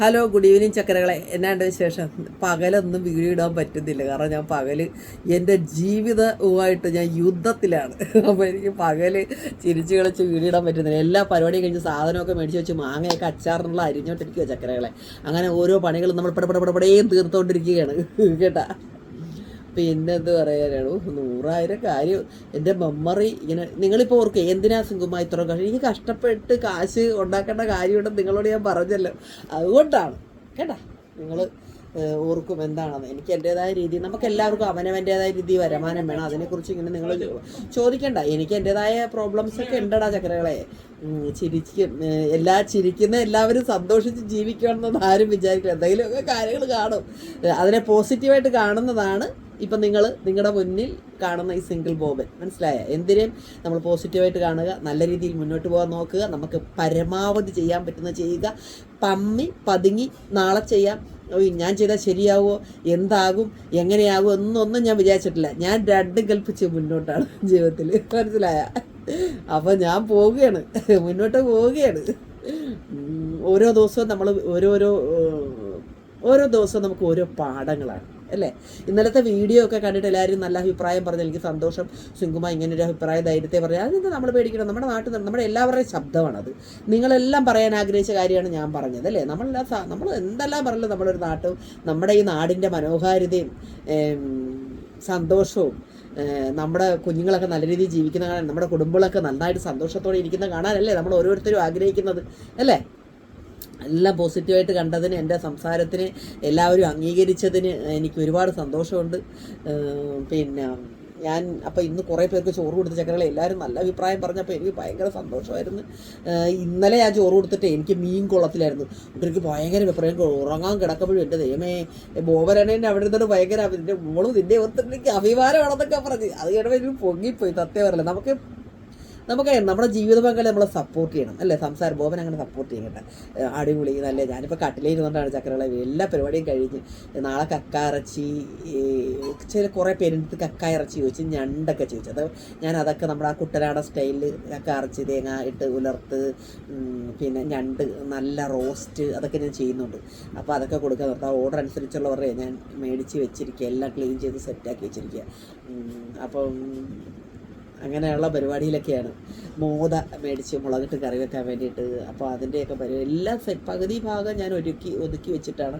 Hello good evening ചക്കരകളെ. എന്നാണ്ട് വിശേഷം? പകലൊന്നും വീഡിയോ ഇടാൻ പറ്റുന്നില്ല. കാരണം ഞാൻ പകൽ എന്റെ ജീവിതവുമായിട്ട് ഞാൻ യുദ്ധത്തിലാണ്. അപ്പോൾ എനിക്ക് പകൽ ചിരിച്ചു കളിച്ച് വീഡിയോ ഇടാൻ പറ്റുന്നില്ല. എല്ലാ പരിപാടിയും കഴിഞ്ഞ് സാധനമൊക്കെ മേടിച്ച് വെച്ച് മാങ്ങയൊക്കെ അച്ചാറിനുള്ള അരിഞ്ഞോണ്ടിരിക്കുക ചക്കരകളെ. അങ്ങനെ ഓരോ പണികളും നമ്മൾ പടപടപടപടേയും തീർത്തുകൊണ്ടിരിക്കുകയാണ് കേട്ടാ? പിന്നെ എന്ത് പറയാനാണ് നൂറായിരം കാര്യം എന്റെ മെമ്മറി ഇങ്ങനെ നിങ്ങളിപ്പോൾ ഓർക്കുക എന്തിനാ സിംഗുമായി ഇത്ര കാശ് എനിക്ക് കഷ്ടപ്പെട്ട് കാശ് ഉണ്ടാക്കേണ്ട കാര്യമുണ്ടെന്ന് നിങ്ങളോട് ഞാൻ പറഞ്ഞല്ലോ. അതുകൊണ്ടാണ് കേട്ടാ? നിങ്ങൾ ഓർക്കും എന്താണെന്ന്. എനിക്ക് എന്റെതായ രീതി നമുക്ക് എല്ലാവർക്കും അവനവന്റെതായ രീതി വരുമാനം വേണം. അതിനെക്കുറിച്ച് ഇങ്ങനെ നിങ്ങൾ ചോദിക്കണ്ട. എനിക്ക് എന്റെതായ പ്രോബ്ലംസ് ഒക്കെ ഉണ്ടടാ ചക്കരകളെ ഉം, ചിരിക്കും എല്ലാ ചിരിക്കുന്ന എല്ലാവരും സന്തോഷിച്ച് ജീവിക്കണമെന്ന് ആരും വിചാരിക്കില്ല. എന്തെങ്കിലുമൊക്കെ കാര്യങ്ങൾ കാണും. അതിനെ പോസിറ്റീവായിട്ട് കാണുന്നതാണ് ഇപ്പം നിങ്ങൾ നിങ്ങളുടെ മുന്നിൽ കാണുന്ന ഈ സിംഗിൾ ബോബൻ മനസ്സിലായ? എന്തിനേയും നമ്മൾ പോസിറ്റീവായിട്ട് കാണുക നല്ല രീതിയിൽ മുന്നോട്ട് പോകാൻ നോക്കുക നമുക്ക് പരമാവധി ചെയ്യാൻ പറ്റുന്ന ചെയ്യുക പമ്മി പതുങ്ങി നാളെ ചെയ്യാം. ഞാൻ ചെയ്താൽ ശരിയാവുമോ എന്താകും? എങ്ങനെയാകും? എന്നൊന്നും ഞാൻ വിചാരിച്ചിട്ടില്ല. ഞാൻ രണ്ടും കൽപ്പിച്ച് മുന്നോട്ടാണ് ജീവിതത്തിൽ. മനസ്സിലായ? അപ്പോൾ ഞാൻ പോവുകയാണ്. മുന്നോട്ട് പോവുകയാണ്. ഓരോ ദിവസവും നമ്മൾ ഓരോരോ ഓരോ ദിവസവും നമുക്ക് ഓരോ പാഠങ്ങളാണ്. അല്ലേ? ഇന്നലത്തെ വീഡിയോ ഒക്കെ കണ്ടിട്ട് എല്ലാവരും നല്ല അഭിപ്രായം പറഞ്ഞു. എനിക്ക് സന്തോഷം. സിംഗുമ ഇങ്ങനെ ഒരു അഭിപ്രായ ധൈര്യത്തെ പറഞ്ഞു. അതെന്താ നമ്മൾ പേടിക്കണം. നമ്മുടെ നാട്ടിൽ നമ്മുടെ എല്ലാവരുടെയും ശബ്ദമാണത്. നിങ്ങളെല്ലാം പറയാൻ ആഗ്രഹിച്ച കാര്യമാണ് ഞാൻ പറഞ്ഞത് അല്ലേ? നമ്മളെല്ലാം നമ്മൾ എന്തെല്ലാം പറഞ്ഞാലും നമ്മളൊരു നാട്ടും നമ്മുടെ ഈ നാടിന്റെ മനോഹാരിതയും സന്തോഷവും നമ്മുടെ കുഞ്ഞുങ്ങളൊക്കെ നല്ല രീതിയിൽ ജീവിക്കുന്ന കാണാൻ നമ്മുടെ കുടുംബങ്ങളൊക്കെ നന്നായിട്ട് സന്തോഷത്തോടെ ഇരിക്കുന്ന കാണാനല്ലേ നമ്മൾ ഓരോരുത്തരും ആഗ്രഹിക്കുന്നത് അല്ലേ? എല്ലാം പോസിറ്റീവായിട്ട് കണ്ടതിന് എന്റെ സംസാരത്തിന് എല്ലാവരും അംഗീകരിച്ചതിന് എനിക്ക് ഒരുപാട് സന്തോഷമുണ്ട്. പിന്നെ ഞാൻ അപ്പോൾ ഇന്ന് കുറേ പേർക്ക് ചോറ് കൊടുത്ത ചക്കരകളെ എല്ലാവരും നല്ല അഭിപ്രായം പറഞ്ഞപ്പോൾ എനിക്ക് ഭയങ്കര സന്തോഷമായിരുന്നു. ഇന്നലെ ഞാൻ ചോറ് കൊടുത്തിട്ട് എനിക്ക് മീൻ കൊള്ളത്തിലായിരുന്നു എന്നിട്ട് എനിക്ക് ഭയങ്കര അഭിപ്രായം ഉറങ്ങാൻ കിടക്കുമ്പോഴും എന്റെ ദൈവമേ ബോബരണേന്റെ അവിടെ ഇരുന്നിട്ട് ഭയങ്കര നിന്റെ മോളും നിന്റെ ഓർത്തിട്ട് എനിക്ക് അഭിമാനമാണെന്നൊക്കെ പറഞ്ഞ്. അത് കേട്ടപ്പോൾ എനിക്ക് പൊങ്ങിപ്പോയി. സത്യം പറയില്ല നമുക്ക് നമുക്ക് നമ്മുടെ ജീവിത പങ്കാളി നമ്മളെ സപ്പോർട്ട് ചെയ്യണം. അല്ലേ? സംസാര ബോബൻ അങ്ങനെ സപ്പോർട്ട് ചെയ്യും കേട്ടോ ഏഹ് അടിപൊളി നല്ല ഞാനിപ്പോൾ കട്ടിലിരുന്നുകൊണ്ടാണ് ചക്കരകളെ എല്ലാ പരിപാടിയും കഴിഞ്ഞ്. നാളെ കക്ക ഇറച്ചി ചില കുറേ പേരെടുത്ത് കക്ക ഇറച്ചി ചോദിച്ച് ഞണ്ടൊക്കെ ചോദിച്ചു. അത് ഞാൻ അതൊക്കെ നമ്മുടെ ആ കുട്ടനാടൻ സ്റ്റൈലിൽ കക്ക ഇറച്ചി തേങ്ങ ഇട്ട് ഉലർത്ത് പിന്നെ ഞണ്ട് നല്ല റോസ്റ്റ് അതൊക്കെ ഞാൻ ചെയ്യുന്നുണ്ട്. അപ്പോൾ അതൊക്കെ കൊടുക്കാൻ നിർത്താം. ഓർഡർ അനുസരിച്ചുള്ളവരെ ഞാൻ മേടിച്ച് വെച്ചിരിക്കുക എല്ലാം ക്ലീൻ ചെയ്ത് സെറ്റാക്കി വെച്ചിരിക്കുക അപ്പം അങ്ങനെയുള്ള പരിപാടിയിലൊക്കെയാണ്. മോദ മേടിച്ച് മുളകിട്ട് കറി വെക്കാൻ വേണ്ടിയിട്ട്. അപ്പോൾ അതിന്റെയൊക്കെ പരിപാടി എല്ലാ പകുതി ഭാഗം ഞാൻ ഒരുക്കി ഒതുക്കി വെച്ചിട്ടാണ്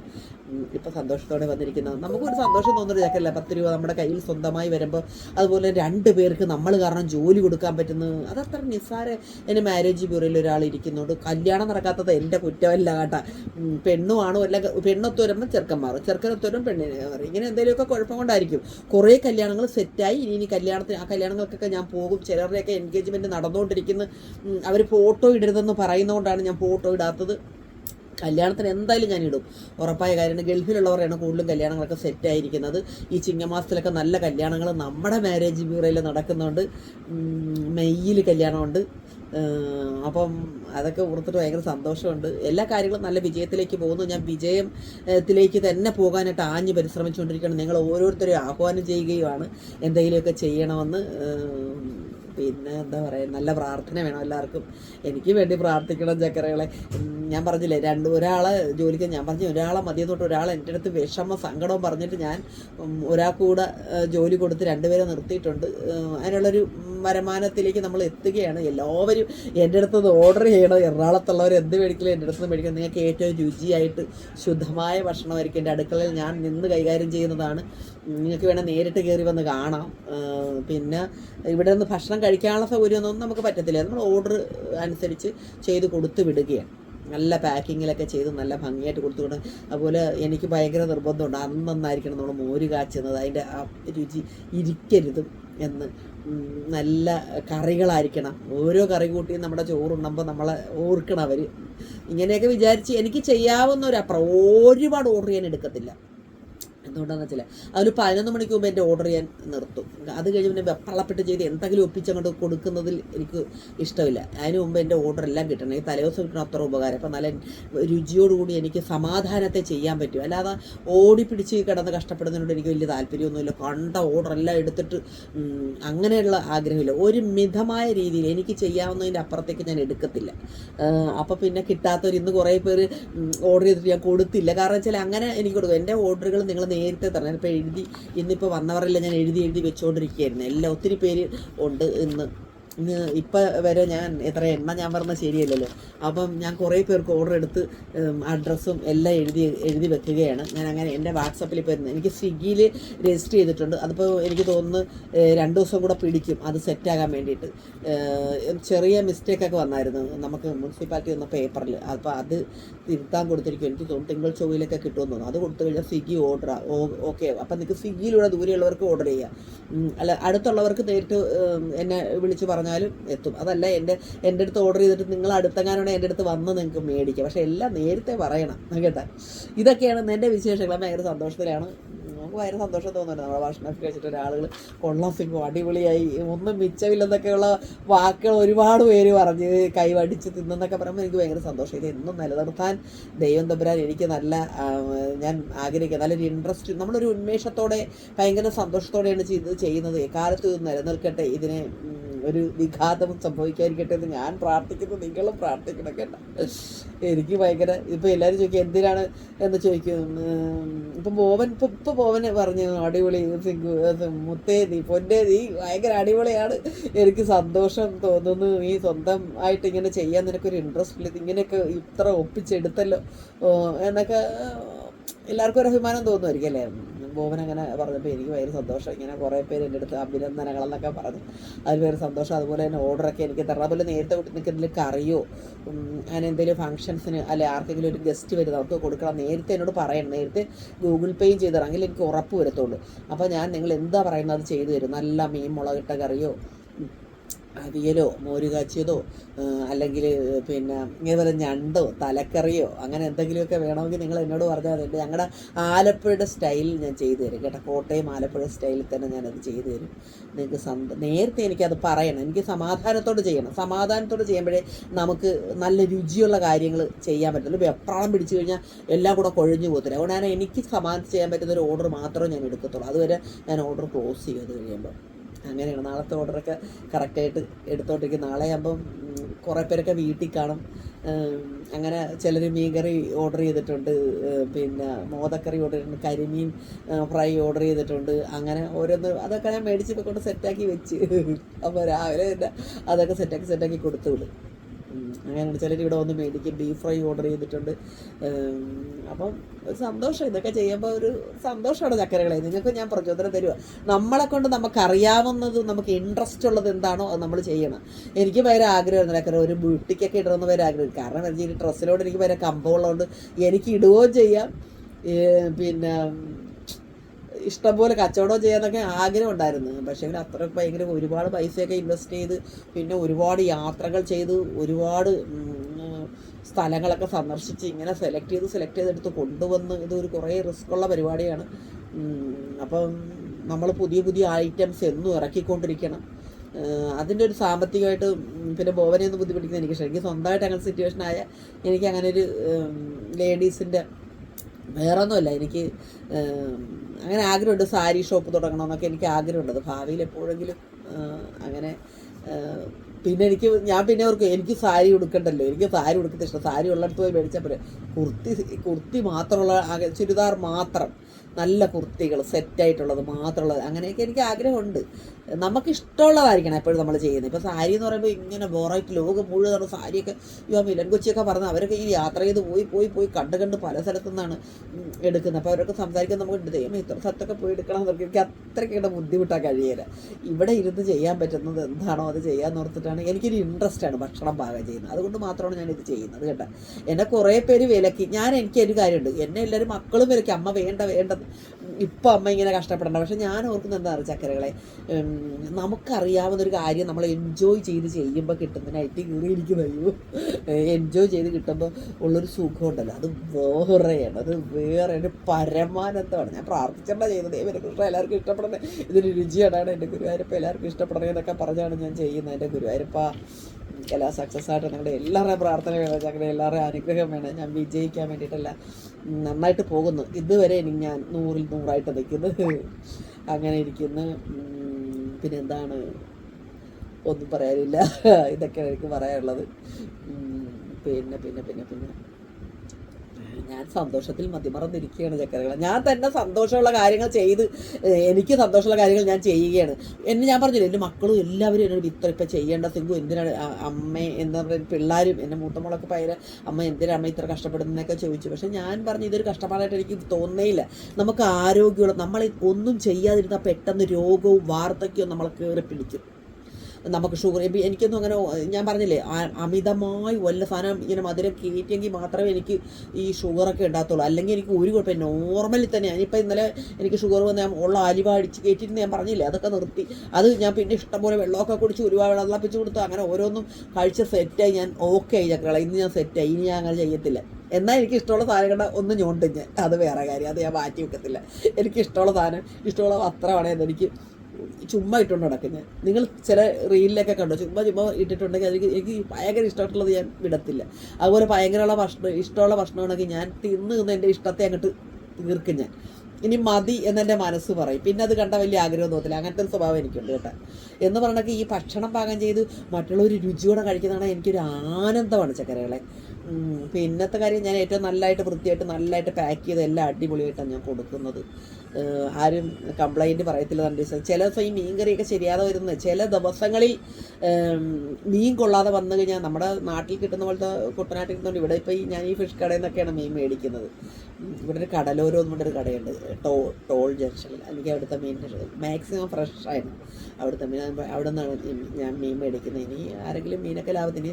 ഇപ്പോൾ സന്തോഷത്തോടെ വന്നിരിക്കുന്നത്. നമുക്കൊരു സന്തോഷം തോന്നുന്നൊരു ചക്കല്ല പത്ത് രൂപ നമ്മുടെ കയ്യിൽ സ്വന്തമായി വരുമ്പോൾ അതുപോലെ രണ്ട് പേർക്ക് നമ്മൾ കാരണം ജോലി കൊടുക്കാൻ പറ്റുന്നു അതത്ര നിസ്സാര എന്റെ മാരേജ് ബ്യൂറോയിൽ ഒരാൾ ഇരിക്കുന്നുണ്ട്. കല്യാണം നടക്കാത്തത് എന്റെ കുറ്റമല്ല കേട്ടാ. പെണ്ണും ആണോ അല്ല പെണ്ണൊത്ത് വരുമ്പോൾ ചെറുക്കൻ മാറും ചെറുക്കനൊത്ത് പെണ്ണിനെ. മാറും ഇങ്ങനെ എന്തെങ്കിലുമൊക്കെ കുഴപ്പം കൊണ്ടായിരിക്കും. കുറേ കല്യാണങ്ങൾ സെറ്റായി ഇനി ഇനി കല്യാണത്തിന് ആ കല്യാണങ്ങൾക്കൊക്കെ ഞാൻ പോകും. ചിലരുടെയൊക്കെ എൻഗേജ്മെന്റ് നടന്നുകൊണ്ടിരിക്കുന്നു. അവർ ഫോട്ടോ ഇടരുതെന്ന് പറയുന്നതുകൊണ്ടാണ് ഞാൻ ഫോട്ടോ ഇടാത്തത്. കല്യാണത്തിന് എന്തായാലും ഞാൻ ഇടും. ഉറപ്പായ കാര്യമാണ് ഗൾഫിലുള്ളവരാണ് കൂടുതലും കല്യാണങ്ങളൊക്കെ സെറ്റ് ആയിരിക്കുന്നത്. ഈ ചിങ്ങമാസത്തിലൊക്കെ നല്ല കല്യാണങ്ങൾ നമ്മുടെ മാരേജ് ബ്യൂറോയിൽ നടക്കുന്നുണ്ട്. മെയ്യിൽ കല്യാണമുണ്ട്. അപ്പം അതൊക്കെ ഓർത്തിട്ട് ഭയങ്കര സന്തോഷമുണ്ട്. എല്ലാ കാര്യങ്ങളും നല്ല വിജയത്തിലേക്ക് പോകുന്നു. ഞാൻ വിജയത്തിലേക്ക് തന്നെ പോകാനായിട്ട് ആഞ്ഞ് പരിശ്രമിച്ചുകൊണ്ടിരിക്കുകയാണ്. നിങ്ങൾ ഓരോരുത്തരെയും ആഹ്വാനം ചെയ്യുകയുമാണ്. എന്തെങ്കിലുമൊക്കെ ചെയ്യണമെന്ന് പിന്നെ എന്താ പറയുക നല്ല പ്രാർത്ഥന വേണം എല്ലാവർക്കും. എനിക്ക് വേണ്ടി പ്രാർത്ഥിക്കണം ചക്കരകളെ. ഞാൻ പറഞ്ഞില്ലേ രണ്ട് ഒരാളെ ജോലിക്ക് ഞാൻ പറഞ്ഞു ഒരാളെ മതിയെ തൊട്ട് ഒരാൾ എന്റെ അടുത്ത് വിഷമ സങ്കടവും പറഞ്ഞിട്ട് ഞാൻ ഒരാൾക്കൂടെ ജോലി കൊടുത്ത് രണ്ടുപേരെ നിർത്തിയിട്ടുണ്ട്. അതിനുള്ളൊരു വരുമാനത്തിലേക്ക് നമ്മൾ എത്തുകയാണ്. എല്ലാവരും എന്റെ അടുത്ത് ഓർഡർ ചെയ്യണം. എറണാകുളത്തുള്ളവർ എന്ത് മേടിക്കലും എന്റെ അടുത്ത് നിന്ന് മേടിക്കണം നിങ്ങൾക്ക് ഏറ്റവും രുചിയായിട്ട് ശുദ്ധമായ ഭക്ഷണമായിരിക്കും എന്റെ അടുക്കളയിൽ ഞാൻ നിന്ന് കൈകാര്യം ചെയ്യുന്നതാണ്. നിങ്ങൾക്ക് വേണേൽ നേരിട്ട് കയറി വന്ന് കാണാം. പിന്നെ ഇവിടെ നിന്ന് ഭക്ഷണം കഴിക്കാനുള്ള സൗകര്യമൊന്നും നമുക്ക് പറ്റത്തില്ല. നമ്മൾ ഓർഡർ അനുസരിച്ച് ചെയ്ത് കൊടുത്തു വിടുകയാണ്. നല്ല പാക്കിങ്ങിലൊക്കെ ചെയ്ത് നല്ല ഭംഗിയായിട്ട് കൊടുത്തു വിടും. അതുപോലെ എനിക്ക് ഭയങ്കര നിർബന്ധമുണ്ട്. അന്നൊന്നായിരിക്കണം നമ്മൾ മോര് കാച്ചുന്നത് അതിന്റെ ആ രുചി ഇരിക്കരുതും എന്ന്. നല്ല കറികളായിരിക്കണം. ഓരോ കറി കൂട്ടിയും നമ്മുടെ ചോറുണ്ണുമ്പോൾ നമ്മളെ ഓർക്കണം അവർ ഇങ്ങനെയൊക്കെ വിചാരിച്ച് എനിക്ക് ചെയ്യാവുന്ന ഒരു അപ്പുറം ഒരുപാട് ഓർഡർ ചെയ്യാൻ എടുക്കത്തില്ല. വെച്ചാൽ അതൊരു പതിനൊന്ന് മണിക്ക് മുമ്പ് എന്റെ ഓർഡർ ഞാൻ നിർത്തും. അത് കഴിഞ്ഞ് പിന്നെ വെപ്പള്ളപ്പെട്ട് ചെയ്ത് എന്തെങ്കിലും ഒപ്പിച്ചങ്ങോട്ട് കൊടുക്കുന്നതിൽ എനിക്ക് ഇഷ്ടമില്ല. അതിന് മുമ്പ് എന്റെ ഓർഡർ എല്ലാം കിട്ടണം. ഈ തലേദിവസം കിട്ടണം അത്ര ഉപകാരം. അപ്പം നല്ല രുചിയോടുകൂടി എനിക്ക് സമാധാനത്തെ ചെയ്യാൻ പറ്റും. അല്ലാതെ ഓടി പിടിച്ച് കിടന്ന് കഷ്ടപ്പെടുന്നതിനോട് എനിക്ക് വലിയ താല്പര്യമൊന്നുമില്ല. കണ്ട ഓർഡർ എല്ലാം എടുത്തിട്ട് അങ്ങനെയുള്ള ആഗ്രഹമില്ല. ഒരു മിതമായ രീതിയിൽ എനിക്ക് ചെയ്യാവുന്നതിന്റെ അപ്പുറത്തേക്ക് ഞാൻ എടുക്കത്തില്ല. അപ്പോൾ പിന്നെ കിട്ടാത്തവർ ഇന്ന് കുറേ പേര് ഓർഡർ ചെയ്തിട്ട് ഞാൻ കൊടുത്തില്ല. കാരണം വെച്ചാൽ അങ്ങനെ എനിക്ക് കൊടുക്കും. എന്റെ ഓർഡറുകൾ നിങ്ങൾ നേരത്തെ തെരഞ്ഞെടുപ്പ് എഴുതി ഇന്നിപ്പോൾ വന്നവരെല്ലാം ഞാൻ എഴുതി എഴുതി വെച്ചുകൊണ്ടിരിക്കുകയായിരുന്നു എല്ലാം ഒത്തിരി പേര് ഉണ്ട് ഇന്ന്. ഇപ്പം വരെ ഞാൻ എത്ര എണ്ണ ഞാൻ പറഞ്ഞ ശരിയല്ലല്ലോ. അപ്പം ഞാൻ കുറേ പേർക്ക് ഓർഡർ എടുത്ത് അഡ്രസ്സും എല്ലാം എഴുതി എഴുതി വെക്കുകയാണ്. ഞാൻ അങ്ങനെ എന്റെ വാട്സപ്പിൽ ഇപ്പോൾ എനിക്ക് സ്വിഗ്ഗിയിൽ രജിസ്റ്റർ ചെയ്തിട്ടുണ്ട്. അതിപ്പോൾ എനിക്ക് തോന്നുന്നു രണ്ട് ദിവസം കൂടെ പിടിക്കും അത് സെറ്റാകാൻ വേണ്ടിയിട്ട്. ചെറിയ മിസ്റ്റേക്കൊക്കെ വന്നായിരുന്നു. നമുക്ക് മുനിസിപ്പാലിറ്റി വന്ന പേപ്പറിൽ അപ്പോൾ അത് തിരുത്താൻ കൊടുത്തിരിക്കും. എനിക്ക് തോന്നുന്നു തിങ്കൾ ചൊവ്വയിലൊക്കെ കിട്ടുമെന്ന് തോന്നുന്നു. അത് കൊടുത്തു കഴിഞ്ഞാൽ സ്വിഗ്ഗി ഓർഡർ ഓക്കെ അപ്പം നിങ്ങൾക്ക് സ്വിഗ്ഗിയിലൂടെ ദൂരെയുള്ളവർക്ക് ഓർഡർ ചെയ്യാം. അല്ല അടുത്തുള്ളവർക്ക് നേരിട്ട് എന്നെ വിളിച്ച് പറഞ്ഞാലും എത്തും. അതല്ല എന്റെ എന്റെ അടുത്ത് ഓർഡർ ചെയ്തിട്ട് നിങ്ങൾ അടുത്തെങ്ങാനാണ് എന്റെ അടുത്ത് വന്ന് നിങ്ങൾക്ക് മേടിക്കുക പക്ഷേ എല്ലാം നേരത്തെ പറയണം. കേട്ടാ ഇതൊക്കെയാണ് എന്റെ വിശേഷങ്ങൾ. ഭയങ്കര സന്തോഷത്തിലാണ്. നമുക്ക് ഭയങ്കര സന്തോഷം തോന്നുന്നുണ്ട്. നമ്മുടെ ഭക്ഷണമൊക്കെ കഴിച്ചിട്ട് ഒരാളുകൾ കൊള്ളാം. സിംഗും അടിപൊളിയായി. ഒന്നും മിച്ചമില്ലെന്നൊക്കെയുള്ള വാക്കുകൾ ഒരുപാട് പേര് പറഞ്ഞ് കൈവടിച്ച് തിന്നെന്നൊക്കെ പറയുമ്പോൾ എനിക്ക് ഭയങ്കര സന്തോഷം. ഇത് എന്നും നിലനിർത്താൻ ദൈവം തമ്പുരാൻ എനിക്ക് നല്ല ഞാൻ ആഗ്രഹിക്കുക. നല്ലൊരു ഇൻട്രസ്റ്റ് നമ്മളൊരു ഉന്മേഷത്തോടെ ഭയങ്കര സന്തോഷത്തോടെയാണ് ഇത് ചെയ്യുന്നത്. എക്കാലത്തും ഇത് നിലനിൽക്കട്ടെ. ഇതിനെ ഒരു വിഘാതം സംഭവിക്കാതിരിക്കട്ടെ എന്ന് ഞാൻ പ്രാർത്ഥിക്കുന്നു നിങ്ങളും പ്രാർത്ഥിക്കണം കേട്ടോ. എനിക്ക് ഭയങ്കര ഇപ്പം എല്ലാവരും ചോദിക്കും എന്തിനാണ് എന്ന് ചോദിക്കും ഇപ്പം ബോവൻ ഇപ്പം ഇപ്പം ബോവന് പറഞ്ഞു അടിപൊളി മുത്തേ നീ പൊന്നേ നീ ഭയങ്കര അടിപൊളിയാണ്. എനിക്ക് സന്തോഷം തോന്നുന്നു നീ സ്വന്തം ആയിട്ട് ഇങ്ങനെ ചെയ്യാൻ നിനക്കൊരു ഇൻട്രസ്റ്റ് ഇല്ല ഇങ്ങനെയൊക്കെ ഇത്ര ഒപ്പിച്ചെടുത്തല്ലോ. എന്നൊക്കെ എല്ലാവർക്കും ഒരു അഭിമാനം തോന്നുമായിരിക്കും അല്ലേ? ബോവൻ അങ്ങനെ പറഞ്ഞപ്പോൾ എനിക്ക് ഭയങ്കര സന്തോഷം. ഇങ്ങനെ കുറേ പേര് എന്റെ അടുത്ത് അഭിനന്ദനങ്ങളെന്നൊക്കെ പറഞ്ഞു. അതിൽ ഭയങ്കര സന്തോഷം. അതുപോലെ തന്നെ ഓർഡറൊക്കെ എനിക്ക് തരണം. അതുപോലെ നേരത്തെ നിൽക്കുന്നതിൽ കറിയോ അങ്ങനെ എന്തെങ്കിലും ഫംഗ്ഷൻസിന് അല്ലെ ആർക്കെങ്കിലും ഒരു ഗസ്റ്റ് വരുന്നത് അവർക്ക് കൊടുക്കണം. നേരത്തെ എന്നോട് പറയണം. നേരത്തെ ഗൂഗിൾ പേയും ചെയ്ത് തരാം എങ്കിൽ എനിക്ക് ഉറപ്പ് വരത്തുള്ളൂ. അപ്പോൾ ഞാൻ നിങ്ങൾ എന്താ പറയുന്നത് അത് ചെയ്തു തരും. നല്ല മീൻ മുളകിട്ട കറിയോ അവിയലോ മോര് കാച്ചിയതോ അല്ലെങ്കിൽ പിന്നെ ഇതേപോലെ ഞണ്ടോ തലക്കറിയോ അങ്ങനെ എന്തെങ്കിലുമൊക്കെ വേണമെങ്കിൽ നിങ്ങൾ എന്നോട് പറഞ്ഞാൽ മതി. ഞങ്ങളുടെ ആലപ്പുഴയുടെ സ്റ്റൈലിൽ ഞാൻ ചെയ്തു തരും കേട്ടോ. കോട്ടയം ആലപ്പുഴ സ്റ്റൈലിൽ തന്നെ ഞാനത് ചെയ്തു തരും. നിങ്ങൾക്ക് സന്ത നേരത്തെ എനിക്കത് പറയണം. എനിക്ക് സമാധാനത്തോട് ചെയ്യണം. സമാധാനത്തോട് ചെയ്യുമ്പോഴേ നമുക്ക് നല്ല രുചിയുള്ള കാര്യങ്ങൾ ചെയ്യാൻ പറ്റുള്ളൂ. വെപ്രാളം പിടിച്ചു കഴിഞ്ഞാൽ എല്ലാം കൂടെ കൊഴിഞ്ഞു പോകത്തില്ല. അതുകൊണ്ട് ഞാൻ എനിക്ക് സമാധാനം ചെയ്യാൻ പറ്റുന്ന ഒരു ഓർഡർ മാത്രമേ ഞാൻ എടുക്കത്തുള്ളൂ. അതുവരെ ഞാൻ ഓർഡർ ക്ലോസ് ചെയ്യും അത് കഴിയുമ്പോൾ അങ്ങനെയാണ്. നാളത്തെ ഓർഡറൊക്കെ കറക്റ്റായിട്ട് എടുത്തോണ്ടിരിക്കും. നാളെ ആകുമ്പം കുറേ പേരൊക്കെ വീട്ടിൽ കാണും. അങ്ങനെ ചിലർ മീൻകറി ഓർഡർ ചെയ്തിട്ടുണ്ട്. പിന്നെ മോദക്കറി ഓർഡർ ചെയ്തിട്ടുണ്ട്. കരിമീൻ ഫ്രൈ ഓർഡർ ചെയ്തിട്ടുണ്ട്. അങ്ങനെ ഓരോന്ന് അതൊക്കെ ഞാൻ മേടിച്ചൊക്കെ കൊണ്ട് സെറ്റാക്കി വെച്ച്. അപ്പോൾ രാവിലെ തന്നെ അതൊക്കെ സെറ്റാക്കി സെറ്റാക്കി കൊടുത്തു വിടും. ഉം, അങ്ങനെയാണ് ചിലർ ഇവിടെ വന്ന് മേടിക്കും ബീഫ് ഫ്രൈ ഓർഡർ ചെയ്തിട്ടുണ്ട്. അപ്പം ഒരു സന്തോഷം ഇതൊക്കെ ചെയ്യുമ്പോൾ ഒരു സന്തോഷമാണ് ചക്കരകളെ. നിങ്ങൾക്ക് ഞാൻ പ്രചോദനം തരുക നമ്മളെ കൊണ്ട് നമുക്കറിയാവുന്നത് നമുക്ക് ഇൻട്രസ്റ്റ് ഉള്ളത് എന്താണോ അത് നമ്മൾ ചെയ്യണം. എനിക്ക് ഭയങ്കര ആഗ്രഹമായിരുന്നു ചക്കര. ഒരു ബ്യൂട്ടിക്കൊക്കെ ഇടണമെന്ന് ഭയങ്കര ആഗ്രഹം. കാരണം എനിക്ക് ഡ്രസ്സിലോട് എനിക്ക് ഭയങ്കര കമ്പമുള്ളതുകൊണ്ട് എനിക്ക് ഇടുകയും ചെയ്യാം. പിന്നെ ഇഷ്ടംപോലെ കച്ചവടം ചെയ്യാനൊക്കെ ആഗ്രഹം ഉണ്ടായിരുന്നു പക്ഷേ അത്ര ഭയങ്കര ഒരുപാട് പൈസയൊക്കെ ഇൻവെസ്റ്റ് ചെയ്ത് പിന്നെ ഒരുപാട് യാത്രകൾ ചെയ്ത് ഒരുപാട് സ്ഥലങ്ങളൊക്കെ സന്ദർശിച്ച് ഇങ്ങനെ സെലക്ട് ചെയ്ത് സെലക്ട് ചെയ്തെടുത്ത് കൊണ്ടുവന്ന് ഇതൊരു കുറേ റിസ്ക്കുള്ള പരിപാടിയാണ്. അപ്പം നമ്മൾ പുതിയ പുതിയ ഐറ്റംസ് എന്നും ഇറക്കിക്കൊണ്ടിരിക്കണം. അതിന്റെ ഒരു സാമ്പത്തികമായിട്ട് പിന്നെ ബോവനെ ഒന്ന് ബുദ്ധിമുട്ടിക്കുന്നത് എനിക്ക് ശരിക്കും എനിക്ക് സ്വന്തമായിട്ട് അങ്ങനെ സിറ്റുവേഷൻ ആയ എനിക്ക് അങ്ങനെ ഒരു ലേഡീസിന്റെ വേറെ ഒന്നുമല്ല എനിക്ക് അങ്ങനെ ആഗ്രഹമുണ്ട് സാരി ഷോപ്പ് തുടങ്ങണമെന്നൊക്കെ എനിക്ക് ആഗ്രഹമുണ്ട്. അത് ഭാവിയിൽ എപ്പോഴെങ്കിലും അങ്ങനെ പിന്നെ എനിക്ക് ഞാൻ പിന്നെ ഓർക്കും എനിക്ക് സാരി ഉടുക്കണ്ടല്ലോ എനിക്ക് സാരി ഉടുക്കുന്ന ഇഷ്ടം. സാരി ഉള്ളിടത്ത് പോയി മേടിച്ചാൽ പോലെ കുർത്തി കുർത്തി മാത്രമുള്ള ചുരിദാർ മാത്രം. നല്ല കുർത്തികൾ സെറ്റായിട്ടുള്ളത് മാത്രമുള്ളത്. അങ്ങനെയൊക്കെ എനിക്ക് ആഗ്രഹമുണ്ട്. നമുക്ക് ഇഷ്ടമുള്ളതായിരിക്കണം എപ്പോഴും നമ്മൾ ചെയ്യുന്നത്. ഇപ്പോൾ സാരി എന്ന് പറയുമ്പോൾ ഇങ്ങനെ ബോറായിട്ട് ലോകം മുഴുവൻ സാരിയൊക്കെ ഈ മിലൻ കൊച്ചിയൊക്കെ പറഞ്ഞ് അവരൊക്കെ ഈ യാത്ര ചെയ്ത് പോയി പോയി പോയി കണ്ട് കണ്ട് പല സ്ഥലത്തു നിന്നാണ് എടുക്കുന്നത്. അപ്പോൾ അവരൊക്കെ സംസാരിക്കാൻ നമുക്ക് ദൈവം ഇത്ര സ്ഥലത്തൊക്കെ പോയി എടുക്കണം എന്നൊക്കെ. എനിക്ക് അത്രയ്ക്കിടെ ബുദ്ധിമുട്ടാണ് കഴിയില്ല ഇവിടെ ഇരുന്ന് ചെയ്യാൻ പറ്റുന്നത് എന്താണോ അത് ചെയ്യാൻ ഓർത്തിട്ടാണ് എനിക്കൊരു ഇൻട്രസ്റ്റ് ആണ് ഭക്ഷണം പാകം ചെയ്യുന്നത്. അതുകൊണ്ട് മാത്രമാണ് ഞാൻ ഇത് ചെയ്യുന്നത് കേട്ടോ. എന്നെ കുറേ പേര് വിലക്കി. ഞാൻ എനിക്ക് ഒരു കാര്യമുണ്ട്. എന്നെ എല്ലാവരും മക്കളും വിലക്കി. അമ്മ വേണ്ട വേണ്ടത്. ഇപ്പം അമ്മ ഇങ്ങനെ കഷ്ടപ്പെടണ്ട. പക്ഷെ ഞാൻ ഓർക്കുന്നത് എന്താ പറയുക ചക്കരകളെ? ഉം, നമുക്കറിയാവുന്ന ഒരു കാര്യം നമ്മൾ എൻജോയ് ചെയ്ത് ചെയ്യുമ്പോൾ കിട്ടുന്നതിനായിട്ട് കീറിയിരിക്കുന്നയോ എൻജോയ് ചെയ്ത് കിട്ടുമ്പോൾ ഉള്ളൊരു സുഖമുണ്ടല്ലോ. അത് വേറെയാണ്. അത് വേറെ ഒരു പരമാനന്ദമാണ് ഞാൻ പ്രാർത്ഥിച്ചണ്ട ചെയ്യുന്നത്. ദൈവം കൃഷ്ണ എല്ലാവർക്കും ഇഷ്ടപ്പെടണേ. ഇതൊരു രുചിയാണ് എന്റെ ഗുരുവായൂരപ്പ എല്ലാവർക്കും ഇഷ്ടപ്പെടണേ എന്നൊക്കെ പറഞ്ഞാണ് ഞാൻ ചെയ്യുന്നത്. എന്റെ ഗുരുവായൂരപ്പ എല്ലാ സക്സസ് ആയിട്ട് നിങ്ങളുടെ എല്ലാവരുടെയും പ്രാർത്ഥന വേണം ഞങ്ങളുടെ എല്ലാവരുടെയും അനുഗ്രഹം വേണം. ഞാൻ വിജയിക്കാൻ വേണ്ടിയിട്ടല്ല. നന്നായിട്ട് പോകുന്നു. ഇതുവരെ എനിക്ക് ഞാൻ നൂറിൽ നൂറായിട്ട് നിൽക്കുന്നു. അങ്ങനെ ഇരിക്കുന്നു. പിന്നെ എന്താണ്? ഒന്നും പറയാനില്ല. ഇതൊക്കെയാണ് എനിക്ക് പറയാനുള്ളത്. പിന്നെ പിന്നെ പിന്നെ പിന്നെ. ഞാൻ സന്തോഷത്തിൽ മതിമറന്നിരിക്കുകയാണ് ചക്കരകളെ. ഞാൻ തന്നെ സന്തോഷമുള്ള കാര്യങ്ങൾ ചെയ്ത് എനിക്ക് സന്തോഷമുള്ള കാര്യങ്ങൾ ഞാൻ ചെയ്യുകയാണ്. എന്നെ ഞാൻ പറഞ്ഞില്ല എന്റെ മക്കളും എല്ലാവരും എന്നോട് ഇത്ര ഇപ്പം ചെയ്യേണ്ട സിംഗു എന്തിനാണ്? അമ്മ എന്ന് പറഞ്ഞ പിള്ളേരും എന്റെ മൂത്തമോളൊക്കെ പയര് അമ്മ എന്തിനാണ് അമ്മ ഇത്ര കഷ്ടപ്പെടുന്നതൊക്കെ ചോദിച്ചു. പക്ഷേ ഞാൻ പറഞ്ഞു ഇതൊരു കഷ്ടപ്പാടായിട്ട് എനിക്ക് തോന്നേയില്ല നമുക്ക് ആരോഗ്യമുള്ള നമ്മൾ ഒന്നും ചെയ്യാതിരുന്നാൽ പെട്ടെന്ന് രോഗവും വാർദ്ധക്യവും നമ്മളെ കയറി പിടിക്കും. നമുക്ക് ഷുഗർ. എനിക്കൊന്നും അങ്ങനെ ഞാൻ പറഞ്ഞില്ലേ അമിതമായി വല്ല സാധനം ഇങ്ങനെ മധുരം കയറ്റിയെങ്കിൽ മാത്രമേ എനിക്ക് ഈ ഷുഗറൊക്കെ ഉണ്ടാകത്തുള്ളൂ. അല്ലെങ്കിൽ എനിക്ക് ഒരു കുഴപ്പം നോർമലി തന്നെ ഞാനിപ്പോൾ ഇന്നലെ എനിക്ക് ഷുഗർ വന്ന് ഞാൻ ഉള്ള അലിവ അടിച്ച് കയറ്റിയിരുന്നു ഞാൻ പറഞ്ഞില്ലേ അതൊക്കെ നിർത്തി. അത് ഞാൻ പിന്നെ ഇഷ്ടംപോലെ വെള്ളമൊക്കെ കുടിച്ച് ഒരുപാട് വെള്ളം തിളപ്പിച്ച് കൊടുത്തു. അങ്ങനെ ഓരോന്നും കഴിച്ച് സെറ്റായി ഞാൻ ഓക്കെ ആയി ചക്കള ഇന്ന് ഞാൻ സെറ്റായി ഇനി ഞാൻ അങ്ങനെ ചെയ്യത്തില്ല. എന്നാൽ എനിക്ക് ഇഷ്ടമുള്ള സാധനം കണ്ട ഒന്ന് ഞോണ്ടിഞ്ഞ് അത് വേറെ കാര്യം. അത് ഞാൻ മാറ്റി വെക്കത്തില്ല. എനിക്ക് ഇഷ്ടമുള്ള സാധനം ഇഷ്ടമുള്ള വസ്ത്രമാണ് എനിക്ക് ചുമ്മാ ഇട്ടുകൊണ്ട് നടക്കുന്നത് നിങ്ങൾ ചില റീലിലൊക്കെ കണ്ടോ? ചുമ്മാ ചുമ്മാ ഇട്ടിട്ടുണ്ടെങ്കിൽ എനിക്ക് എനിക്ക് ഭയങ്കര ഇഷ്ടമായിട്ടുള്ളത് ഞാൻ വിടത്തില്ല. അതുപോലെ ഭയങ്കരമുള്ള ഭക്ഷണം ഇഷ്ടമുള്ള ഭക്ഷണമാണെങ്കിൽ ഞാൻ തിന്ന് തിന്ന് എന്റെ ഇഷ്ടത്തെ അങ്ങോട്ട് തീർക്കും ഞാൻ. ഇനി മതി എന്നെന്റെ മനസ്സ് പറയും. പിന്നെ അത് കണ്ട വലിയ ആഗ്രഹം തോന്നില്ല അങ്ങനത്തെ ഒരു സ്വഭാവം എനിക്കുണ്ട് കേട്ടോ. എന്ന് പറഞ്ഞൊക്കെ ഈ ഭക്ഷണം പാകം ചെയ്ത് മറ്റുള്ളവർ രുചിയോടെ കഴിക്കുന്നതാണ് എനിക്കൊരു ആനന്ദമാണ് ചക്കരകളെ. പിന്നത്തെ കാര്യം ഞാൻ ഏറ്റവും നല്ലതായിട്ട് വൃത്തിയായിട്ട് നല്ലതായിട്ട് പാക്ക് ചെയ്ത് എല്ലാം അടിപൊളിയായിട്ടാണ് ഞാൻ കൊടുക്കുന്നത്. ആരും കംപ്ലൈന്റ് പറയത്തില്ല ദിവസം ചില ദിവസം ഈ മീൻ കറിയൊക്കെ ശരിയാതെ വരുന്നത് ചില ദിവസങ്ങളിൽ മീൻ കൊള്ളാതെ വന്നു കഴിഞ്ഞാൽ നമ്മുടെ നാട്ടിൽ കിട്ടുന്ന പോലത്തെ കുട്ടനാട്ടിൽ കിട്ടുന്നുണ്ട് ഇവിടെ ഇപ്പോൾ ഈ ഞാൻ ഈ ഫിഷ് കടയിൽ നിന്നൊക്കെയാണ് മീൻ മേടിക്കുന്നത്. ഇവിടെ ഒരു കടലോരോ എന്ന് പറഞ്ഞൊരു കടയുണ്ട്. ടോ ടോൾ ജംഗ്ഷൻ എനിക്ക് അവിടുത്തെ മീൻ മാക്സിമം ഫ്രഷ് ആയിരുന്നു. അവിടുത്തെ മീൻ അവിടെ നിന്നാണ് ഞാൻ മീൻ മേടിക്കുന്നത്. ഇനി ആരെങ്കിലും മീനൊക്കെ ലാഭത്തിന്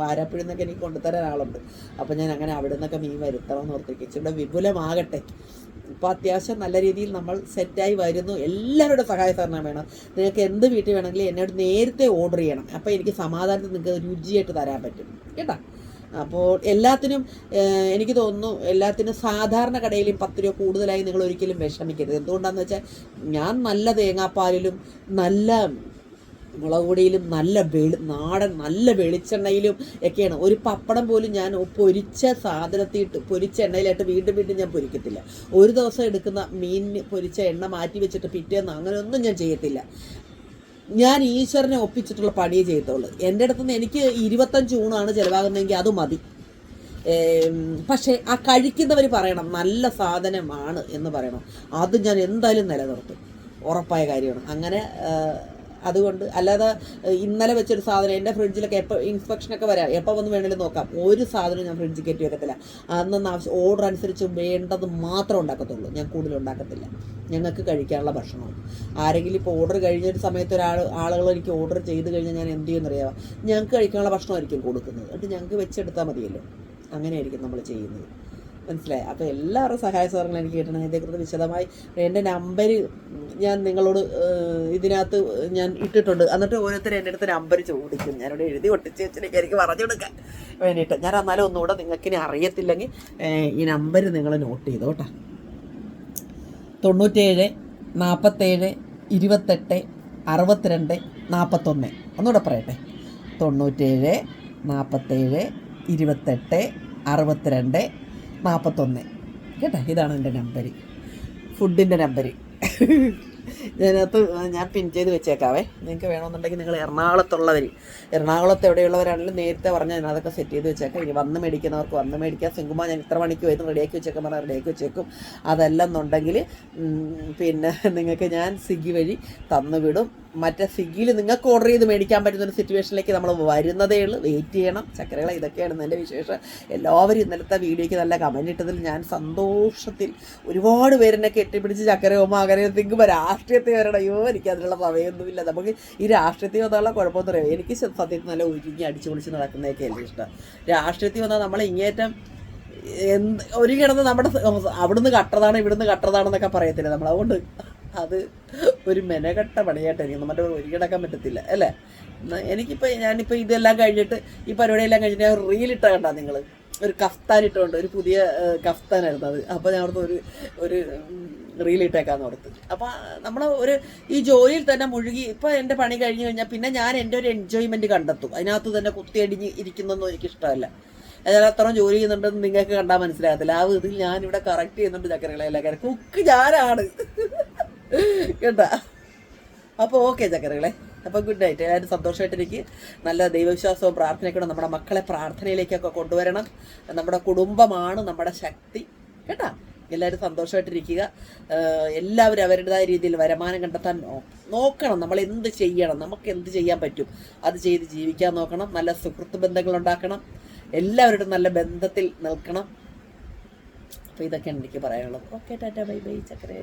വാരാപ്പുഴ നിന്നൊക്കെ എനിക്ക് കൊണ്ടുതരാൻ ആളുണ്ട്. അപ്പോൾ ഞാൻ അങ്ങനെ അവിടെ നിന്നൊക്കെ മീൻ വരുത്തണം എന്ന് ഓർത്തിരിക്കും. ഇച്ചിരി വിപുലമാകട്ടെ. ഇപ്പോൾ അത്യാവശ്യം നല്ല രീതിയിൽ നമ്മൾ സെറ്റായി വരുന്നു. എല്ലാവരുടെ സഹായ സഹകരണം വേണം. നിങ്ങൾക്ക് എന്ത് വീട്ടിൽ വേണമെങ്കിലും എന്നോട് നേരത്തെ ഓർഡർ ചെയ്യണം. അപ്പോൾ എനിക്ക് സമാധാനത്തിൽ നിങ്ങൾക്ക് രുചിയായിട്ട് തരാൻ പറ്റും. കേട്ടോ? അപ്പോൾ എല്ലാത്തിനും എനിക്ക് തോന്നുന്നു എല്ലാത്തിനും സാധാരണ കടയിലും പത്ത് രൂപ കൂടുതലായി നിങ്ങൾ ഒരിക്കലും വിഷമിക്കരുത്. എന്തുകൊണ്ടാണെന്ന് വെച്ചാൽ ഞാൻ നല്ല തേങ്ങാപ്പാലിലും നല്ല മുളക് പൊടിയിലും നല്ല വെളി നാടൻ നല്ല വെളിച്ചെണ്ണയിലും ഒക്കെയാണ്. ഒരു പപ്പടം പോലും ഞാൻ പൊരിച്ച സാധനത്തിട്ട് പൊരിച്ച എണ്ണയിലായിട്ട് വീണ്ടും വീണ്ടും ഞാൻ പൊരിക്കത്തില്ല. ഒരു ദിവസം എടുക്കുന്ന മീനിന് പൊരിച്ച എണ്ണ മാറ്റി വെച്ചിട്ട് പിറ്റേന്ന് അങ്ങനെയൊന്നും ഞാൻ ചെയ്യത്തില്ല. ഞാൻ ഈശ്വരനെ ഒപ്പിച്ചിട്ടുള്ള പണിയേ ചെയ്യത്തുള്ളൂ. എന്റെ അടുത്ത് നിന്ന് എനിക്ക് ഇരുപത്തഞ്ച് ഊണാണ് ചിലവാകുന്നതെങ്കിൽ അത് മതി. പക്ഷേ ആ കഴിക്കുന്നവർ പറയണം നല്ല സാധനമാണ് എന്ന് പറയണം. അത് ഞാൻ എന്തായാലും നിലനിർത്തും. ഉറപ്പായ കാര്യമാണ്. അങ്ങനെ അതുകൊണ്ട് അല്ലാതെ ഇന്നലെ വെച്ചൊരു സാധനം എന്റെ ഫ്രിഡ്ജിലൊക്കെ എപ്പോൾ ഇൻസ്പെക്ഷനൊക്കെ വരാം എപ്പോൾ വന്ന് വേണമെങ്കിലും നോക്കാം. ഒരു സാധനം ഞാൻ ഫ്രിഡ്ജിൽ കയറ്റി വെക്കത്തില്ല. അന്നൊന്ന് ആവശ്യം ഓർഡർ അനുസരിച്ച് വേണ്ടത് മാത്രം ഉണ്ടാക്കത്തുള്ളൂ. ഞാൻ കൂടുതൽ ഉണ്ടാക്കത്തില്ല. ഞങ്ങൾക്ക് കഴിക്കാനുള്ള ഭക്ഷണം ആരെങ്കിലും ഇപ്പോൾ ഓർഡർ കഴിഞ്ഞ ഒരു സമയത്ത് ഒരാൾ ആളുകൾ എനിക്ക് ഓർഡർ ചെയ്ത് കഴിഞ്ഞാൽ ഞാൻ എന്ത് ചെയ്യുമെന്നറിയാമോ ഞങ്ങൾക്ക് കഴിക്കാനുള്ള ഭക്ഷണമായിരിക്കും കൊടുക്കുന്നത്. എന്നിട്ട് ഞങ്ങൾക്ക് വെച്ചെടുത്താൽ മതിയല്ലോ. അങ്ങനെയായിരിക്കും നമ്മൾ ചെയ്യുന്നത്. മനസ്സിലായി. അപ്പോൾ എല്ലാവരുടെ സഹായ സഹകരണം എനിക്ക് കിട്ടണം. ഇതേക്കുറിച്ച് വിശദമായി എന്റെ നമ്പർ ഞാൻ നിങ്ങളോട് ഇതിനകത്ത് ഞാൻ ഇട്ടിട്ടുണ്ട്. എന്നിട്ട് ഓരോരുത്തർ എന്റെ അടുത്ത് നമ്പർ ചോദിക്കും. ഞാനിവിടെ എഴുതി ഒട്ടിച്ച് വെച്ചിട്ട് എനിക്ക് പറഞ്ഞു കൊടുക്കാൻ വേണ്ടിയിട്ട്. ഞാൻ എന്നാലും ഒന്നുകൂടെ നിങ്ങൾക്ക് ഇനി അറിയത്തില്ലെങ്കിൽ ഈ നമ്പർ നിങ്ങൾ നോട്ട് ചെയ്തോ കേട്ടോ. തൊണ്ണൂറ്റേഴ് നാൽപ്പത്തേഴ് ഇരുപത്തെട്ട് അറുപത്തിരണ്ട് നാൽപ്പത്തൊന്ന് ഒന്നുകൂടെ പറയട്ടെ. തൊണ്ണൂറ്റേഴ് നാൽപ്പത്തേഴ് ഇരുപത്തെട്ട് അറുപത്തിരണ്ട് നാൽപ്പത്തൊന്ന് കേട്ടോ? ഇതാണ് എന്റെ നമ്പർ ഫുഡിന്റെ നമ്പർ ഇതിനകത്ത് ഞാൻ പിൻ ചെയ്ത് വെച്ചേക്കാവേ. നിങ്ങൾക്ക് വേണമെന്നുണ്ടെങ്കിൽ നിങ്ങൾ എറണാകുളത്തുള്ളവർ എറണാകുളത്ത് എവിടെയുള്ളവരാണെങ്കിലും നേരത്തെ പറഞ്ഞാൽ ഞാൻ അതൊക്കെ സെറ്റ് ചെയ്ത് വെച്ചേക്കാം. ഇനി വന്ന് മേടിക്കുന്നവർക്ക് വന്ന് മേടിക്കാം. സിംഗുമ ഞാൻ ഇത്ര മണിക്ക് വരുന്നു റെഡിയാക്കി വെച്ചേക്കാൻ പറഞ്ഞാൽ റെഡിയാക്കി വെച്ചേക്കും. അതല്ലെന്നുണ്ടെങ്കിൽ പിന്നെ നിങ്ങൾക്ക് ഞാൻ സ്വിഗ്ഗി വഴി തന്നു വിടും മറ്റേ സ്വിഗ്ഗിയിൽ നിങ്ങൾക്ക് ഓർഡർ ചെയ്ത് മേടിക്കാൻ പറ്റുന്ന ഒരു സിറ്റുവേഷനിലേക്ക് നമ്മൾ വരുന്നതേ ഉള്ളൂ. വെയിറ്റ് ചെയ്യണം. ചക്കരകളെ ഇതൊക്കെയാണ് എന്റെ വിശേഷം. എല്ലാവരും ഇന്നലത്തെ വീഡിയോയ്ക്ക് നല്ല കമന്റ് ഇട്ടതിൽ ഞാൻ സന്തോഷത്തിൽ ഒരുപാട് പേരെന്നെ കെട്ടിപ്പിടിച്ച് ചക്കരയോ അങ്ങനെ തിങ്കുമ്പോൾ രാഷ്ട്രീയത്തെ വരണം അയ്യോ എനിക്ക് അതിനുള്ള സമയമൊന്നുമില്ല. നമുക്ക് ഈ രാഷ്ട്രീയത്തിൽ വന്നുള്ള കുഴപ്പമൊന്നും അറിയാം. എനിക്ക് സത്യത്തിൽ നല്ല ഒരുങ്ങി അടിച്ചു പൊളിച്ച് നടക്കുന്നതൊക്കെ അല്ലേ ഇഷ്ടം. രാഷ്ട്രീയത്തിൽ വന്നാൽ നമ്മൾ ഇങ്ങേറ്റം എന്ത് ഒരു കിടന്ന് നമ്മുടെ അവിടുന്ന് കട്ടതാണ് ഇവിടുന്ന് കട്ടതാണെന്നൊക്കെ പറയത്തില്ല. നമ്മൾ അതുകൊണ്ട് അത് ഒരു മെനകെട്ട പണിയായിട്ട് എനിക്ക് ഒരു കിടക്കാൻ പറ്റത്തില്ല അല്ലേ? എനിക്കിപ്പോൾ ഞാനിപ്പോൾ ഇതെല്ലാം കഴിഞ്ഞിട്ട് ഈ പരിപാടിയെല്ലാം കഴിഞ്ഞിട്ട് ഞാൻ റീൽ ഇട്ട കണ്ടാ നിങ്ങൾ ഒരു കഫ്താൻ ഇട്ടുകൊണ്ട് ഒരു പുതിയ കഫ്താനായിരുന്നു അത്. അപ്പോൾ ഞാൻ അവിടുത്തെ ഒരു ഒരു റീൽ ഇട്ടേക്കാന്ന് ഓർത്ത്. അപ്പോൾ നമ്മൾ ഒരു ഈ ജോലിയിൽ തന്നെ മുഴുകി ഇപ്പോൾ എന്റെ പണി കഴിഞ്ഞ് കഴിഞ്ഞാൽ പിന്നെ ഞാൻ എന്റെ ഒരു എൻജോയ്മെന്റ് കണ്ടെത്തും. അതിനകത്ത് തന്നെ കുത്തിയടിഞ്ഞ് ഇരിക്കുന്നൊന്നും എനിക്കിഷ്ടമല്ല. ഞാൻ അത്രയും ജോലി ചെയ്യുന്നുണ്ടെന്ന് നിങ്ങൾക്ക് കണ്ടാൽ മനസ്സിലാകത്തില്ല. ആ വിധത്തിൽ ഞാനിവിടെ കറക്റ്റ് ചെയ്യുന്നുണ്ട് ചക്കരകളെ എല്ലാ കാര്യം കുക്ക് ഞാനാണ്. കേട്ടാ? അപ്പോൾ ഓക്കെ ചക്കരകളെ. അപ്പോൾ ഗുഡ് നൈറ്റ് എല്ലാവരും സന്തോഷമായിട്ടിരിക്കും. നല്ല ദൈവവിശ്വാസവും പ്രാർത്ഥനയൊക്കെ നമ്മുടെ മക്കളെ പ്രാർത്ഥനയിലേക്കൊക്കെ കൊണ്ടുവരണം. നമ്മുടെ കുടുംബമാണ് നമ്മുടെ ശക്തി. കേട്ടാ? എല്ലാവരും സന്തോഷമായിട്ടിരിക്കുക. എല്ലാവരും അവരുടേതായ രീതിയിൽ വരുമാനം കണ്ടെത്താൻ നോക്കണം. നമ്മൾ എന്ത് ചെയ്യണം? നമുക്ക് എന്ത് ചെയ്യാൻ പറ്റും? അത് ചെയ്ത് ജീവിക്കാൻ നോക്കണം. നല്ല സുഹൃത്ത് ബന്ധങ്ങൾ ഉണ്ടാക്കണം. എല്ലാവരുടെ നല്ല ബന്ധത്തിൽ നിൽക്കണം. അപ്പോൾ ഇതൊക്കെയാണ് എനിക്ക് പറയാനുള്ളത്. Okay tata. By bye ചക്കരേ.